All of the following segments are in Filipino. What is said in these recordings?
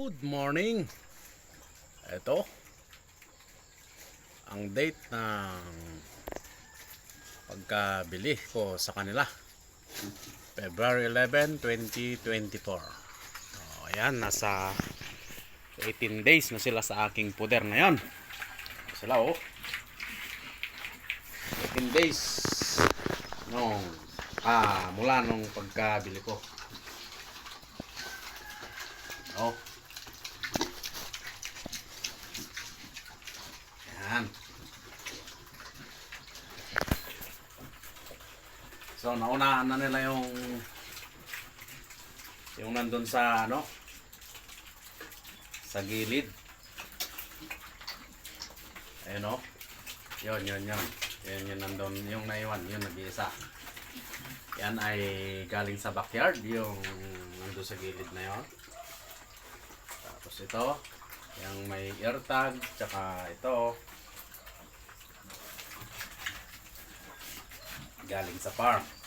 Good morning. Ito ang date ng pagkabili ko sa kanila. February 11, 2024. Oh, ayan, nasa 18 days na sila sa aking puder ngayon. Sila oh. 18 days nung ah mula nung pagkabili ko. Oh. Yan. So, naunahan na nila yung yung nandun sa ano sa gilid. Ayun o. Yun, yun, yun. Yun, yun nandun. Yung naiwan, yun nag-iisa. Yan ay galing sa backyard. Yung nandun sa gilid na yun. Tapos ito, yung may ear tag, tsaka ito, galing sa farm.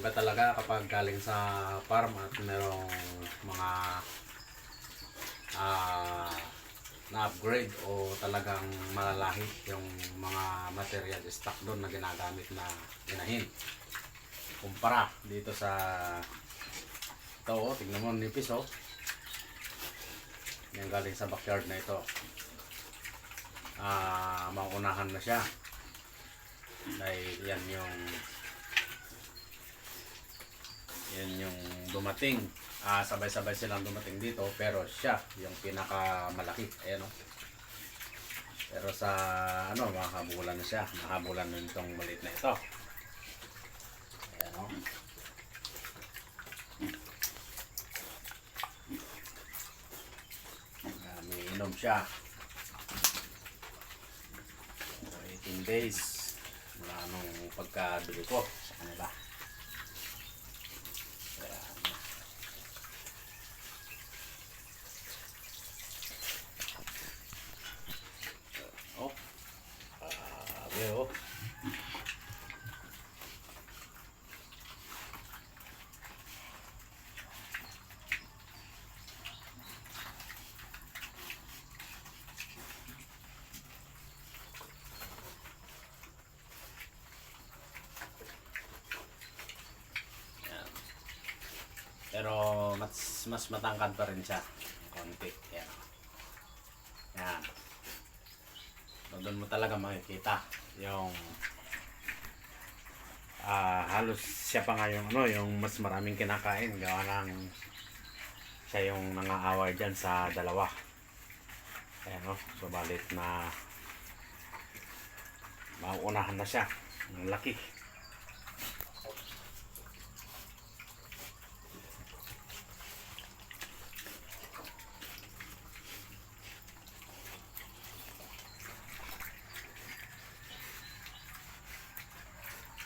Iba talaga kapag galing sa farm at merong mga ah na-upgrade o talagang malalahi yung mga material stock doon na ginagamit na inahin. Kumpara dito sa ito, oh, tignan mo nipis oh. Yan galing sa backyard na ito. Ah, maunahan na siya. Dahil yan yung yan yung dumating. Ah, sabay-sabay silang dumating dito pero siya yung pinakamalaki. Ayan oh. Pero sa ano, mahabulan na siya. Mahabulan na itong maliit na ito. Ayan oh. Ah, may inom siya. So, 18 days mula nung pagkabili ko sa kanila. Ayan. Oh. Grabe oh. Yan. Pero mas mas matangkad pa rin siya. Konti. Yan. Yan. So, doon mo talaga makikita yung ah halos siya pa nga yung ano, yung mas maraming kinakain gawa ng siya yung nangaaway dyan sa dalawa. Ayan o, so balit na mauunahan na siya ng laki.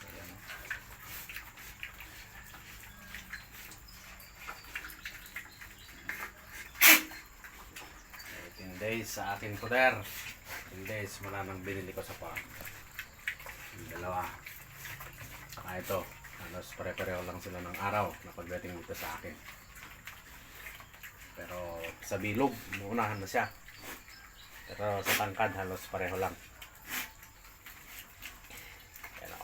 Ayan o. Eighteen days sa aking puder. 18 days mula nang binili ko sa farm. Yung dalawa. Saka ito. Halos pare-pareho lang sila ng araw na pagdating dito sa akin. Pero sa bilog, muunahan na siya. Pero sa tangkad, halos pareho lang. Yan o.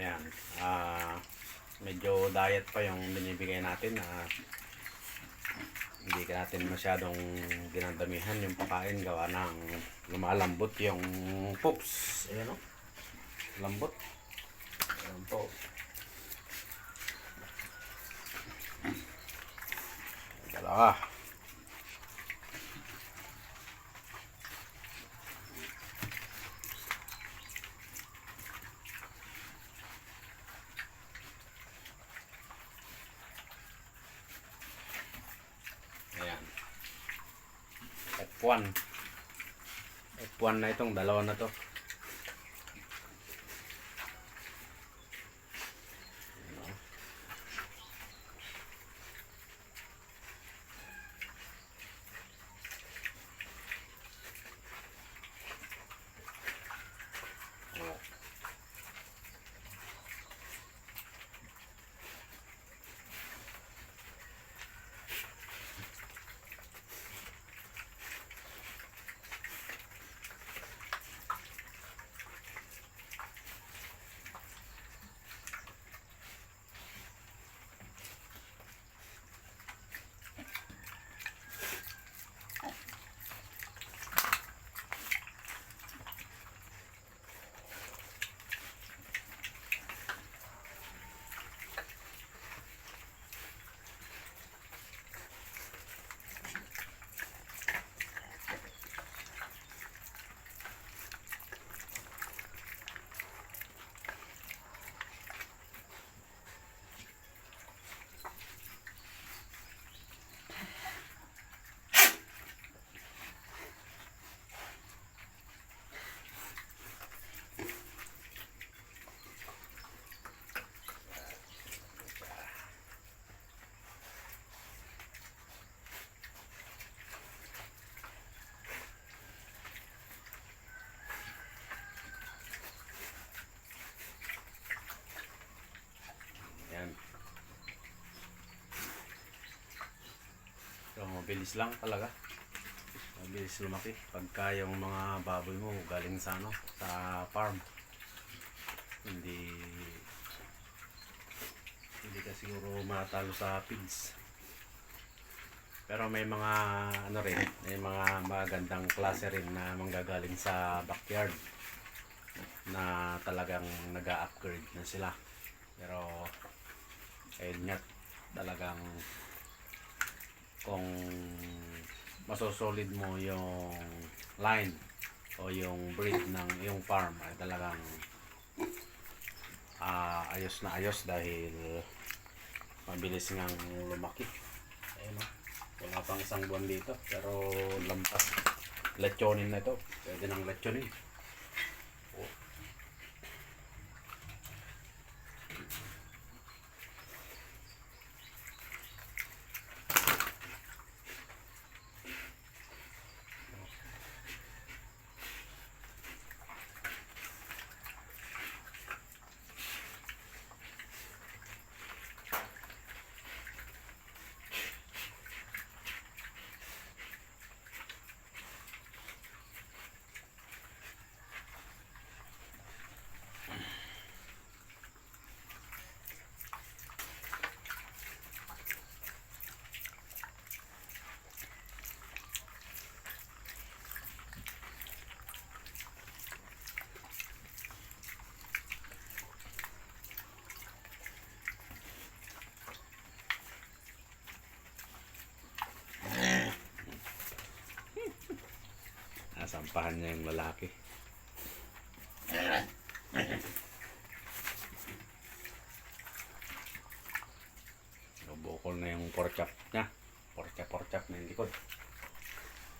Ayan. Ah, medyo diet pa yung binibigay natin na hindi ka natin masyadong ginadamihan yung pagkain gawa ng lumalambot yung poops. Ayan o. Lambot. Ayan po. Dalawa. Ayan. F1. F1 na itong dalawa na to. Mabilis lang talaga. Mabilis lumaki. Pagka yung mga baboy mo galing sa ano, sa farm. Hindi hindi ka siguro matalo sa pigs. Pero may mga ano rin, may mga magandang klase rin na manggagaling sa backyard na talagang nag-upgrade na sila. Pero ayun nga talagang kung masosolid mo yung line o yung breed ng yung farm ay talagang ah, ayos na ayos dahil mabilis ngang lumaki. Ayun o. Wala pang isang buwan dito pero lampas. Lechonin na ito. Pwede nang lechonin. Oh. Nasampahan niya yung lalaki. So, bukol na yung pork chop niya. Pork chop, pork chop na yung likod.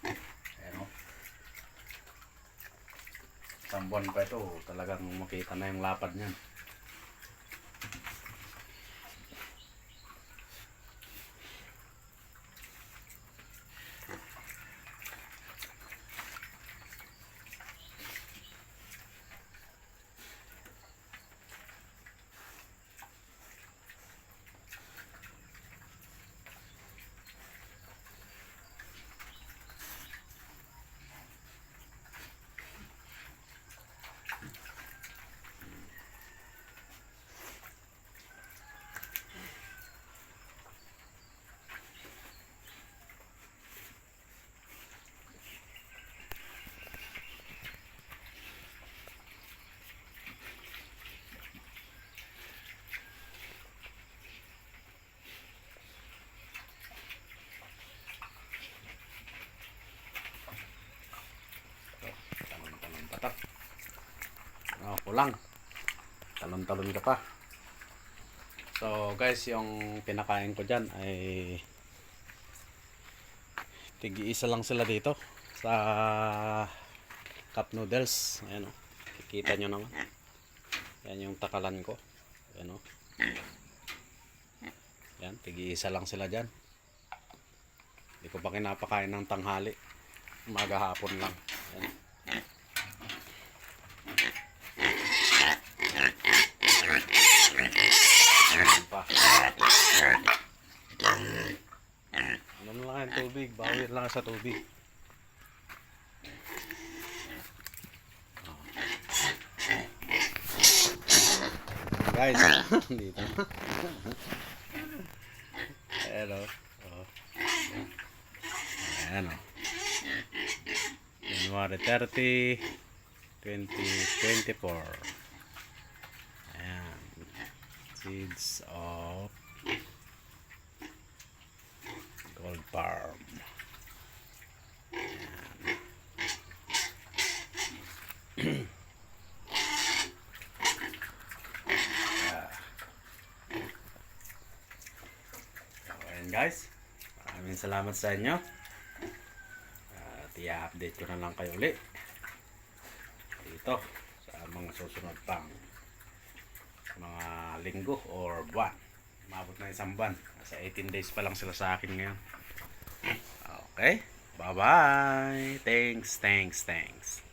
Ayan o. Isang buwan pa ito, talagang makita na yung lapad niyan. Talon-talon pa to. Oh, kulang. Talon-talon ka pa. So guys, yung pinakain ko dyan ay tig-iisa lang sila dito sa cup noodles. Ayan o. Kikita nyo naman. Yan yung takalan ko. Ayan o. Yan, tig-iisa lang sila dyan. Hindi ko pa kinapakain ng tanghali. Umaga hapon lang. Ayan. Ayan pa. Ano lang yung tubig? Bawi lang sa tubig. Guys, dito. Ayan o. Oh. Ayan o. January 30, 2024. Seeds of Gold. So, ayan guys. Maraming salamat sa inyo. At i-update ko na lang kayo ulit. Dito sa mga susunod pang mga linggo or buwan. Mabot na isang buwan. Sa 18 days pa lang sila sa akin ngayon. Okay? Bye-bye. Thanks, thanks, thanks.